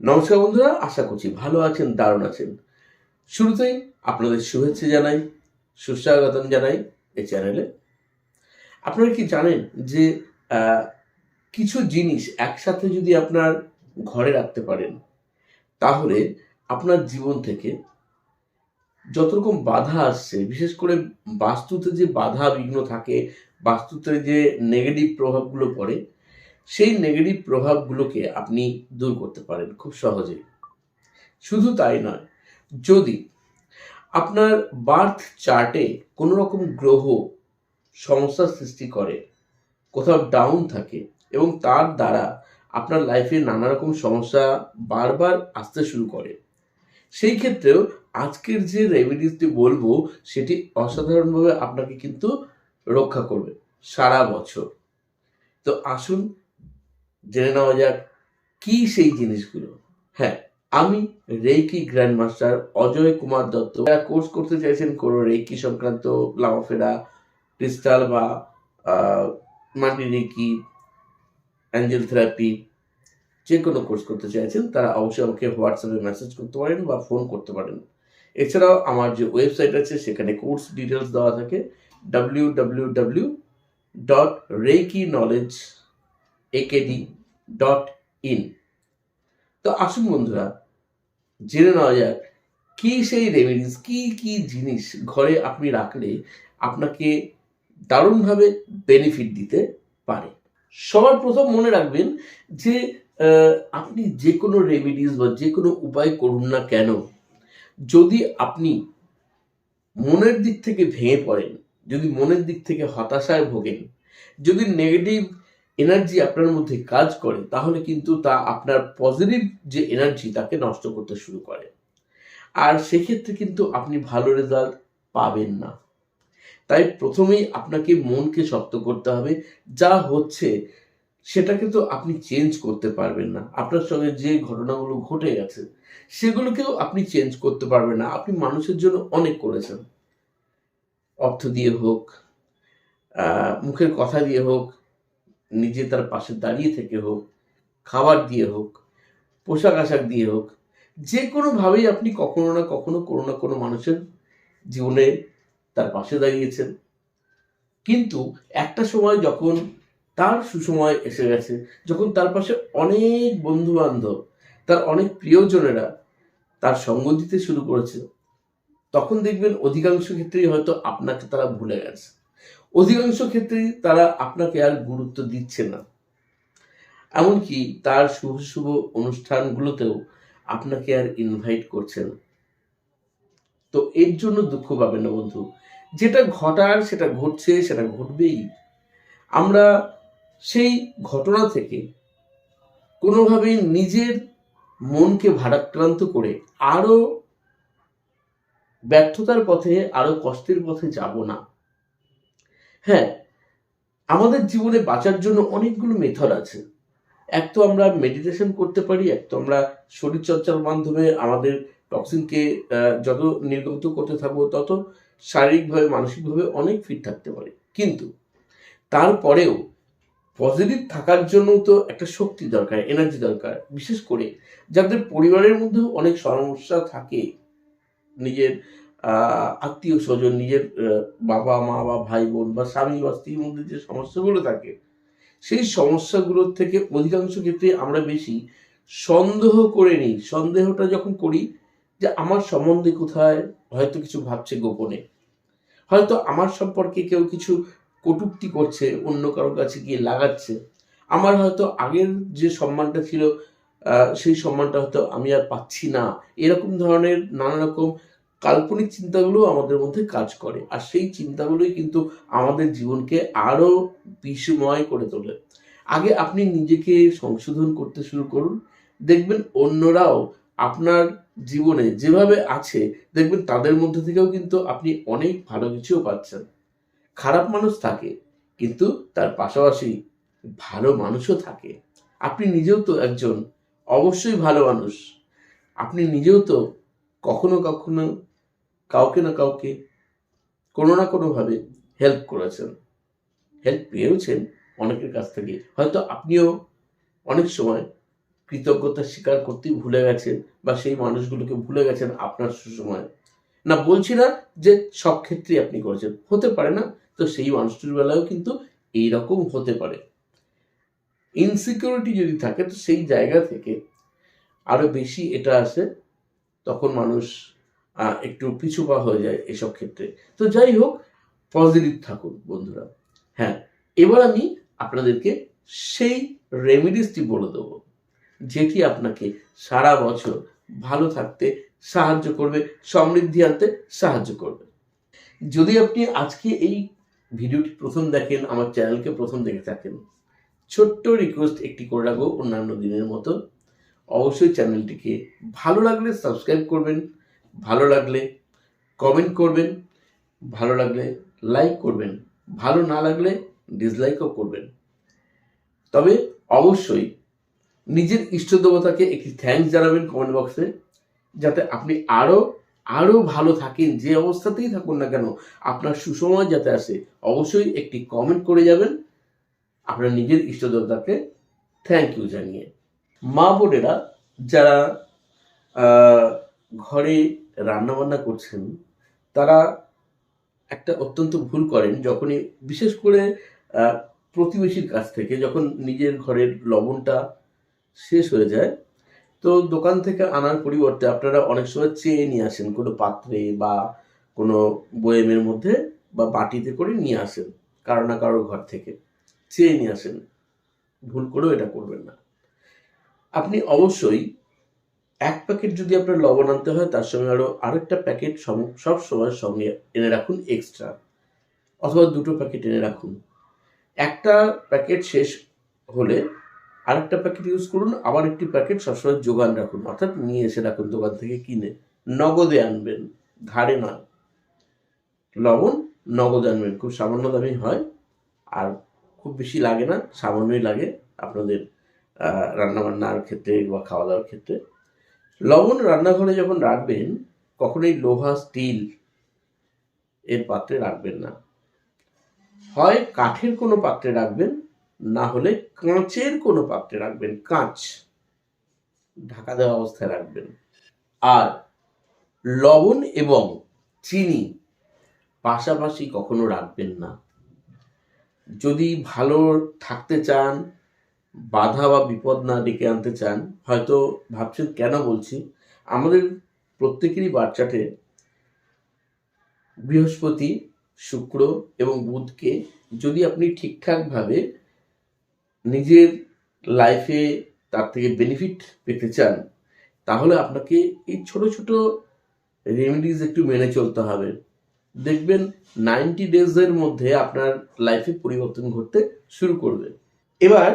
নমস্কার বন্ধুরা, আশা করছি ভালো আছেন, দারুণ আছেন। শুরুতেই আপনাদের শুভেচ্ছা জানাই, সুস্বাগতম জানাই এই চ্যানেলে। আপনারা কি জানেন যে কিছু জিনিস একসাথে যদি আপনার ঘরে রাখতে পারেন, তাহলে আপনার জীবন থেকে যত রকম বাধা আসছে, বিশেষ করে বাস্তুতে যে বাধা বিঘ্ন থাকে, বাস্তুতে যে নেগেটিভ প্রভাবগুলো পড়ে সেই নেগেটিভ প্রভাবগুলোকে আপনি দূর করতে পারেন খুব সহজেই শুধু তাই নয়, যদি আপনার বার্থ চার্টে কোনো রকম গ্রহ সমস্যার সৃষ্টি করে, কোথাও ডাউন থাকে এবং তার দ্বারা আপনার লাইফে নানা রকম সমস্যা বারবার আসতে শুরু করে, সেই ক্ষেত্রেও আজকের যে রেমেডিসটি বলব, সেটি অসাধারণভাবে আপনাকে কিন্তু রক্ষা করবে সারা বছর। তো আসুন জেনে নেওয়া যাক কি সেই জিনিসগুলো। হ্যাঁ আমি reiki grand master Ajay Kumar Dutta. যারা কোর্স করতে চাইছেন কোনো রেকি সংক্রান্ত, লামাফেরা, ক্রিস্টাল বা মাল্টি রেইকি, অ্যাঞ্জেল থেরাপি, যে কোনো কোর্স করতে চাইছেন, তারা অবশ্যই আমাকে হোয়াটসঅ্যাপে মেসেজ করতে পারেন বা ফোন করতে পারেন। এছাড়াও আমার যে ওয়েবসাইট আছে, সেখানে কোর্স ডিটেলস দেওয়া থাকে। W W W dot reiki knowledge AKD dot in তো আসুন বন্ধুরা, জেনে নেওয়া যাক, কি সেই রেমেডিস কি কি জিনিস ঘরে আপনি রাখলে আপনাকে দারুণভাবে বেনিফিট দিতে পারে? সবার প্রথম মনে রাখবেন যে আপনি যে কোনো রেমেডিস বা যে কোনো উপায় করুন না কেন, যদি আপনি মনের দিক থেকে ভেঙে পড়েন, যদি মনের দিক থেকে হতাশায় ভোগেন, যদি নেগেটিভ এনার্জি আপনার মধ্যে কাজ করে, তাহলে কিন্তু তা আপনার পজিটিভ যে এনার্জি তাকে নষ্ট করতে শুরু করে। আর সেক্ষেত্রে কিন্তু আপনি ভালো রেজাল্ট পাবেন না। তাই প্রথমেই আপনাকে মনকে শক্ত করতে হবে, যা হচ্ছে সেটাকে তো আপনি চেঞ্জ করতে পারবেন না। আপনার সঙ্গে যে ঘটনাগুলো ঘটে গেছে, সেগুলোকেও আপনি চেঞ্জ করতে পারবেন না। আপনি মানুষের জন্য অনেক করেছেন। অর্থ দিয়ে হোক মুখের কথা দিয়ে হোক নিজে তার পাশে দাঁড়িয়ে থেকে হোক, খাবার দিয়ে হোক, পোশাক আশাক দিয়ে হোক, যে কোনোভাবেই আপনি কখনো না কখনো কোনো না কোনো মানুষের জীবনে তার পাশে দাঁড়িয়েছেন। কিন্তু একটা সময় যখন তার সুসময় এসে গেছে, যখন তার পাশে অনেক বন্ধু বান্ধব তার অনেক প্রিয়জনেরা তার সঙ্গ দিতে শুরু করেছে, তখন দেখবেন অধিকাংশ ক্ষেত্রেই হয়তো আপনাকে তারা ভুলে গেছে। অধিকাংশ ক্ষেত্রে তারা আপনাকে আর গুরুত্ব দিচ্ছে না। এমনকি তার শুভ শুভ অনুষ্ঠানগুলোতেও আপনাকে আর ইনভাইট করছে না। তো এর জন্য দুঃখ পাবেন না বন্ধু। যেটা ঘটার, সেটা ঘটছে, সেটা ঘটবেই। আমরা সেই ঘটনা থেকে কোনোভাবেই নিজের মনকে ভারাক্রান্ত করে আরও ব্যর্থতার পথে আরও কষ্টের পথে যাব না। হ্যাঁ আমাদের জীবনে বাঁচার জন্য অনেকগুলো মেথড আছে। এক তো আমরা মেডিটেশন করতে পারি, এক তো আমরা শরীরচর্চার মাধ্যমে আমাদের টক্সিনকে যত নির্গত করতে থাকব, তত শারীরিকভাবে, মানসিকভাবে অনেক ফিট থাকতে পারি। কিন্তু তারপরেও পজিটিভ থাকার জন্য তো একটা শক্তি দরকার এনার্জি দরকার। বিশেষ করে যাদের পরিবারের মধ্যেও অনেক সমস্যা থাকে, নিজের আত্মীয় স্বজন, নিজের বাবা, মা বা ভাই বোন বা স্বামী বা স্ত্রীর মধ্যে যে সমস্যাগুলো থাকে, সেই সমস্যাগুলোর থেকে অধিকাংশ ক্ষেত্রে আমরা বেশি সন্দেহ করে নিই। সন্দেহটা যখন করি যে আমার সম্বন্ধে কোথায় হয়তো কিছু ভাবছে গোপনে। হয়তো আমার সম্পর্কে কেউ কিছু কটূক্তি করছে, অন্য কারোর কাছে গিয়ে লাগাচ্ছে। আমার হয়তো আগের যে সম্মানটা ছিল সেই সম্মানটা হয়তো আমি আর পাচ্ছি না। এরকম ধরনের নানা রকম কাল্পনিক চিন্তাগুলো আমাদের মধ্যে কাজ করে। আর সেই চিন্তাগুলোই কিন্তু আমাদের জীবনকে আরও বিষময় করে তোলে। আগে আপনি নিজেকে সংশোধন করতে শুরু করুন। দেখবেন অন্যরাও আপনার জীবনে যেভাবে আছে, দেখবেন তাদের মধ্যে থেকেও কিন্তু আপনি অনেক ভালো কিছুও পাচ্ছেন। খারাপ মানুষ থাকে, কিন্তু তার পাশাপাশি ভালো মানুষও থাকে। আপনি নিজেও তো একজন অবশ্যই ভালো মানুষ। আপনি নিজেও তো কখনো কখনো কাউকে না কাউকে কোনো না কোনোভাবে হেল্প করেছেন। হেল্প পেয়েওছেন অনেকের কাছ থেকে। হয়তো আপনিও অনেক সময় কৃতজ্ঞতা স্বীকার করতেই ভুলে গেছেন বা সেই মানুষগুলোকে ভুলে গেছেন আপনার সুসময়। না, বলছি না যে সব ক্ষেত্রেই আপনি করেছেন। হতে পারে না, তো সেই মানুষটির বেলায়ও কিন্তু এইরকম হতে পারে। ইনসিকিউরিটি যদি থাকে, তো সেই জায়গা থেকে আরও বেশি এটা আসে, তখন মানুষ একটু পিছু পা হয়ে যায় এসব ক্ষেত্রে। তো যাই হোক পজিটিভ থাকুন বন্ধুরা। হ্যাঁ এবার আমি আপনাদেরকে সেই রেমিডিসটি বলে দেবো, যেটি আপনাকে সারা বছর ভালো থাকতে সাহায্য করবে, সমৃদ্ধি আনতে সাহায্য করবে। যদি আপনি আজকে এই ভিডিওটি প্রথম দেখেন, আমার চ্যানেলকে প্রথম দেখে থাকেন, ছোট্ট রিকোয়েস্ট একটি করে রাখব অন্যান্য দিনের মতো। অবশ্যই চ্যানেলটিকে ভালো লাগলে সাবস্ক্রাইব করবেন ভালো লাগলে কমেন্ট করবেন, ভালো লাগলে লাইক করবেন, ভালো না লাগলে ডিসলাইকও করবেন। তবে অবশ্যই নিজের ইষ্ট দেবতাকে একটি থ্যাঙ্কস জানাবেন কমেন্ট বক্সে যাতে আপনি আরও আরও ভালো থাকেন, যে অবস্থাতেই থাকুন না কেন, আপনার সুসময় যাতে আসে, অবশ্যই একটি কমেন্ট করে যাবেন, আপনার নিজের ইষ্ট দেবতাকে থ্যাংক ইউ জানিয়ে। মা বোনেরা যারা ঘরে রান্নাবান্না করছেন, তারা একটা অত্যন্ত ভুল করেন। যখনই, বিশেষ করে প্রতিবেশীর কাছ থেকে যখন নিজের ঘরের লবণটা শেষ হয়ে যায়, তো দোকান থেকে আনার পরিবর্তে আপনারা অনেক সময় চেয়ে নিয়ে আসেন, কোনো পাত্রে বা কোনো বয়েমের মধ্যে বা বাটিতে করে নিয়ে আসেন, কারও না কারোর ঘর থেকে। চেয়ে নিয়ে আসেন। ভুল করেও এটা করবেন না। আপনি অবশ্যই এক প্যাকেট যদি আপনার লবণ আনতে হয়, তার সঙ্গে আরও আরেকটা প্যাকেট সব সময় সঙ্গে এনে রাখুন এক্সট্রা অথবা দুটো প্যাকেট এনে রাখুন। একটা প্যাকেট শেষ হলে আরেকটা প্যাকেট ইউজ করুন, আবার একটি প্যাকেট সবসময় যোগান রাখুন। অর্থাৎ নিয়ে এসে রাখুন দোকান থেকে কিনে। নগদে আনবেন, ধারে নয় লবণ নগদে আনবেন, খুব সামান্য দামি হয়, আর খুব বেশি লাগে না, সামান্যই লাগে আপনাদের রান্নাবান্নার ক্ষেত্রে বা খাওয়া দাওয়ার ক্ষেত্রে। লবণ রান্নাঘরে যখন রাখবেন, কখনোই লোহা, স্টিল এর পাত্রে রাখবেন না। হয় কাঠের কোনো পাত্রে রাখবেন, না হলে কাঁচের কোনো পাত্রে রাখবেন। কাঁচ ঢাকা দেওয়া অবস্থায় রাখবেন। আর লবণ এবং চিনি পাশাপাশি কখনো রাখবেন না। যদি ভালো থাকতে চান বাধা বা বিপদ না ডেকে আনতে চান, হয়তো ভাবছেন, কেন বলছি? আমাদের প্রত্যেকেরই বাচ্চাটে বৃহস্পতি, শুক্র এবং বুধকে যদি আপনি ঠিকঠাকভাবে নিজের লাইফে তার থেকে বেনিফিট পেতে চান, তাহলে আপনাকে এই ছোট ছোট রেমেডিজ একটু মেনে চলতে হবে। দেখবেন নাইনটি ডেজের মধ্যে আপনার লাইফে পরিবর্তন ঘটতে শুরু করবে। এবার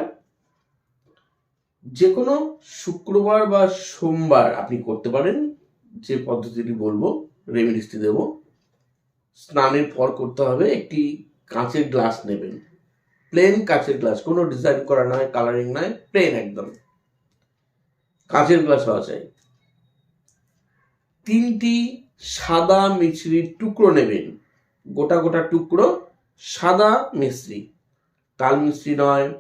যে কোনো শুক্রবার বা সোমবার আপনি করতে পারেন। যে পদ্ধতিটি বলব রেমেডিসটি দেব। স্নানের পর করতে হবে, একটি কাঁচের গ্লাস নেবেন। প্লেন কাঁচের গ্লাস কোনো ডিজাইন করা নয় কালারিং নয় প্লেন একদম। কাঁচের গ্লাস হওয়া চাই। তিনটি সাদা মিছরির টুকরো নেবেন। গোটা গোটা টুকরো সাদা মিশ্রি তাল মিশ্রি নয়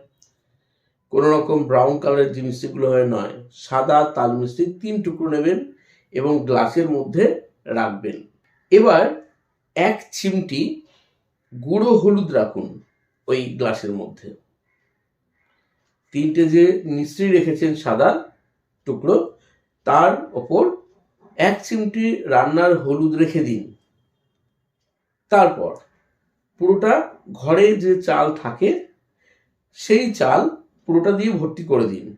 কোনো রকম ব্রাউন কালারের যে মিষ্টিগুলো হয় নয়। সাদা তাল মিষ্টি তিন টুকরো নেবেন এবং গ্লাসের মধ্যে রাখবেন। এবার এক চিমটি গুঁড়ো হলুদ রাখুন ওই গ্লাসের মধ্যে। তিনটে যে মিশ্রি রেখেছেন সাদা টুকরো, তার ওপর এক চিমটি রান্নার হলুদ রেখে দিন। তারপর পুরোটা ঘরে যে চাল থাকে, সেই চাল পুরোটা দিয়ে ভর্তি করে দিন।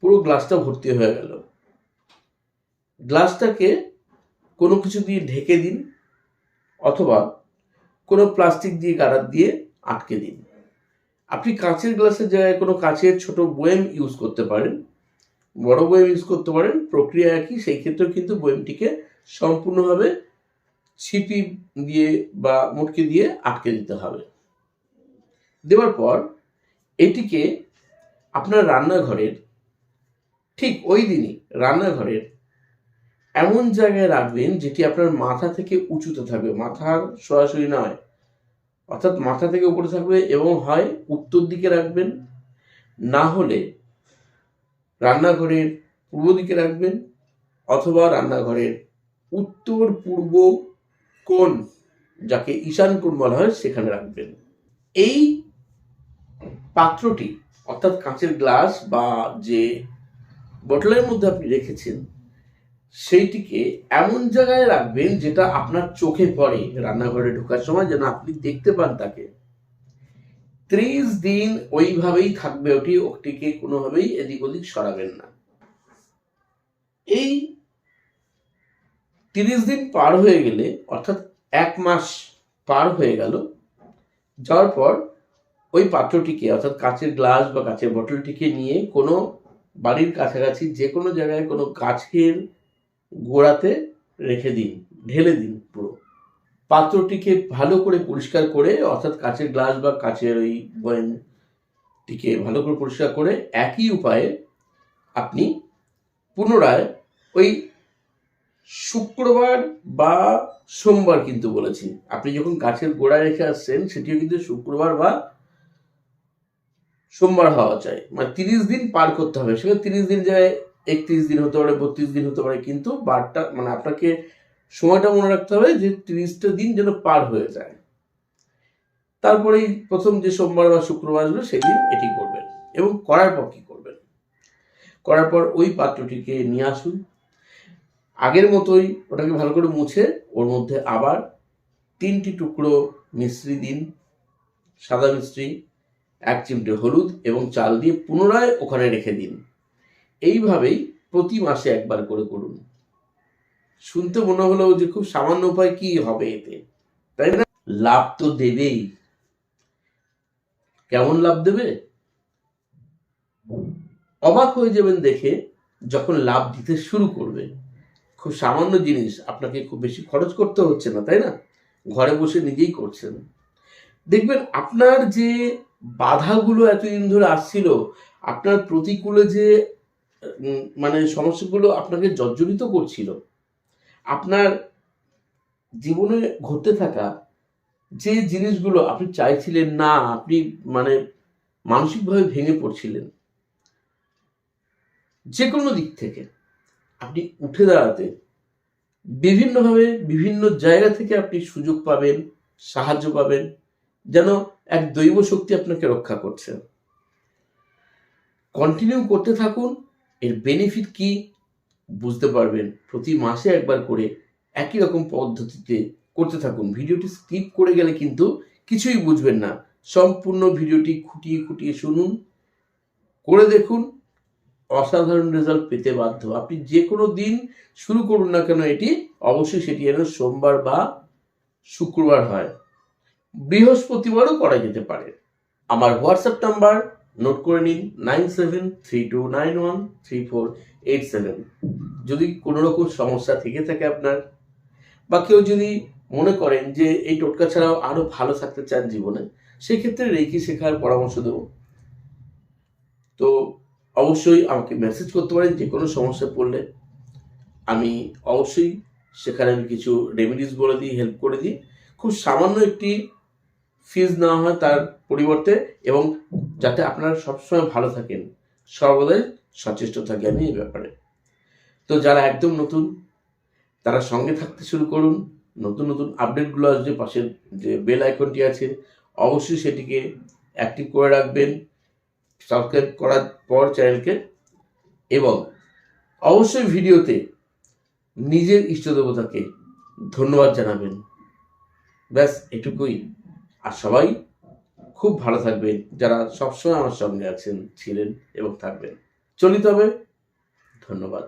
পুরো গ্লাসটা ভর্তি হয়ে গেল। গ্লাসটাকে কোনো কিছু দিয়ে ঢেকে দিন অথবা কোনো প্লাস্টিক দিয়ে গাড়ার দিয়ে আটকে দিন। আপনি কাঁচের গ্লাসের জায়গায় কোনো কাঁচের ছোট বয়েম ইউজ করতে পারেন। বড় বয়েম ইউজ করতে পারেন। প্রক্রিয়া একই, সেই ক্ষেত্রেও কিন্তু বয়েমটিকে সম্পূর্ণভাবে ছিপি দিয়ে বা মুটকে দিয়ে আটকে দিতে হবে। দেওয়ার পর এটিকে আপনার রান্নাঘরের ঠিক ওই দিনই রান্নাঘরের এমন জায়গায় রাখবেন যেটি আপনার মাথা থেকে উঁচুতে থাকবে। মাথার সরাসরি নয়, অর্থাৎ মাথা থেকে উপরে থাকবে এবং হয় উত্তর দিকে রাখবেন, না হলে রান্নাঘরের পূর্ব দিকে রাখবেন অথবা রান্নাঘরের উত্তর পূর্ব কোণ, যাকে ঈশান কোণ বলা হয়, সেখানে রাখবেন। এই পাত্রটি, অর্থাৎ কাঁচের গ্লাস বা যে বোতলের মধ্যে আপনি রেখেছেন, সেইটিকে এমন জায়গায় রাখবেন যেটা আপনার চোখে পড়ে রান্নাঘরে ঢোকার সময়, যেন আপনি দেখতে পান তাকে। ত্রিশ দিন ওইভাবেই থাকবে ওটি, ওটিকে কোনোভাবেই এদিক ওদিক সরাবেন না। এই তিরিশ দিন পার হয়ে গেলে, অর্থাৎ এক মাস পার হয়ে গেল, যাওয়ার পর ওই পাত্রটিকে, অর্থাৎ কাচের গ্লাস বা কাচের বোতলটিকে নিয়ে কোনো বাড়ির কাছাকাছি যে কোনো জায়গায় কোনো গাছের গোড়াতে রেখে দিন, ঢেলে দিন পুরো। পাত্রটিকে ভালো করে পরিষ্কার করে, অর্থাৎ কাচের গ্লাস বা কাচের ওই বয়ামটিকে ভালো করে পরিষ্কার করে, একই উপায়ে আপনি পুনরায় ওই শুক্রবার বা সোমবার কিন্তু বলেছি, আপনি যখন গাছের গোড়ায় রেখে আসছেন, সেটিও কিন্তু শুক্রবার বা সোমবার হওয়া চাই। মানে তিরিশ দিন পার করতে হবে। সেখানে তিরিশ দিন যায় একত্রিশ দিন হতে পারে, বত্রিশ দিন হতে পারে, কিন্তু বারটা মানে আপনাকে সময়টা মনে রাখতে হবে যে তিরিশটা দিন যেন পার হয়ে যায়। তারপরেই প্রথম যে সোমবার বা শুক্রবার আসবে, সেদিন এটি করবেন। এবং করার পর কি করবেন? করার পর ওই পাত্রটিকে নিয়ে আসুন। আগের মতোই ওটাকে ভালো করে মুছে ওর মধ্যে আবার তিনটি টুকরো মিশ্রি দিন, সাদা মিশ্রি এক চিমটে হলুদ এবং চাল দিয়ে পুনরায় ওখানে রেখে দিন। এইভাবেই প্রতি মাসে একবার করে করুন। শুনতে মনে হলো যে খুব সামান্য উপায় কি হবে এতে? তাই না? লাভ তো দেবেই। কেমন লাভ দেবে? অবাক হয়ে যাবেন দেখে যখন লাভ দিতে শুরু করবে। খুব সামান্য জিনিস আপনাকে খুব বেশি খরচ করতে হচ্ছে না, তাই না? ঘরে বসে নিজেই করছেন। দেখবেন আপনার যে বাধাগুলো এতদিন ধরে আসছিল, আপনার প্রতিকূলে যে মানে সমস্যাগুলো আপনাকে জর্জরিত করছিল, আপনার জীবনে ঘটতে থাকা যে জিনিসগুলো আপনি চাইছিলেন না, আপনি মানে মানসিকভাবে ভেঙে পড়ছিলেন যে কোনো দিক থেকে আপনি উঠে দাঁড়াতে বিভিন্নভাবে বিভিন্ন জায়গা থেকে আপনি সুযোগ পাবেন, সাহায্য পাবেন যেন এক দৈব শক্তি আপনাকে রক্ষা করছে। কন্টিনিউ করতে থাকুন, এর বেনিফিট কি বুঝতে পারবেন। প্রতি মাসে একবার করে একই রকম পদ্ধতিতে করতে থাকুন। ভিডিওটি স্কিপ করে গেলে কিন্তু কিছুই বুঝবেন না। সম্পূর্ণ ভিডিওটি খুঁটিয়ে খুঁটিয়ে শুনুন, করে দেখুন, অসাধারণ রেজাল্ট পেতে বাধ্য। আপনি যে কোনো দিন শুরু করুন না কেন, এটি অবশ্যই সেটি যেন সোমবার বা শুক্রবার হয়। বৃহস্পতিবারও করা যেতে পারে। আমার হোয়াটসঅ্যাপ নাম্বার নোট করে নিন nine seven three two nine one three four eight seven যদি কোনো রকম সমস্যা থেকে থাকে আপনার, বা কেউ যদি মনে করেন যে এই টোটকা ছাড়াও আরও ভালো থাকতে চান জীবনে সেই ক্ষেত্রে রেকি শেখার পরামর্শ দেবো। তো অবশ্যই আমাকে মেসেজ করতে পারেন, যে কোনো সমস্যা পড়লে। আমি অবশ্যই সেখানে আমি কিছু রেমেডিস বলে দিই হেল্প করে দিই। খুব সামান্য একটি ফিজ নেওয়া হয় তার পরিবর্তে এবং যাতে আপনারা সবসময় ভালো থাকেন। সর্বদাই সচেষ্ট থাকি আমি এই ব্যাপারে। তো যারা একদম নতুন, তারা সঙ্গে থাকতে শুরু করুন। নতুন নতুন আপডেটগুলো আসবে পাশের যে বেল আইকনটি আছে, অবশ্যই সেটিকে অ্যাক্টিভ করে রাখবেন। সাবস্ক্রাইব করার পর চ্যানেলকে এবং অবশ্যই ভিডিওতে নিজের ইষ্ট দেবতাকে ধন্যবাদ জানাবেন। ব্যাস, এটুকুই। আর সবাই খুব ভালো থাকবেন, যারা সবসময় আমার সঙ্গে আছেন, ছিলেন এবং থাকবেন। চলিত হবে ধন্যবাদ।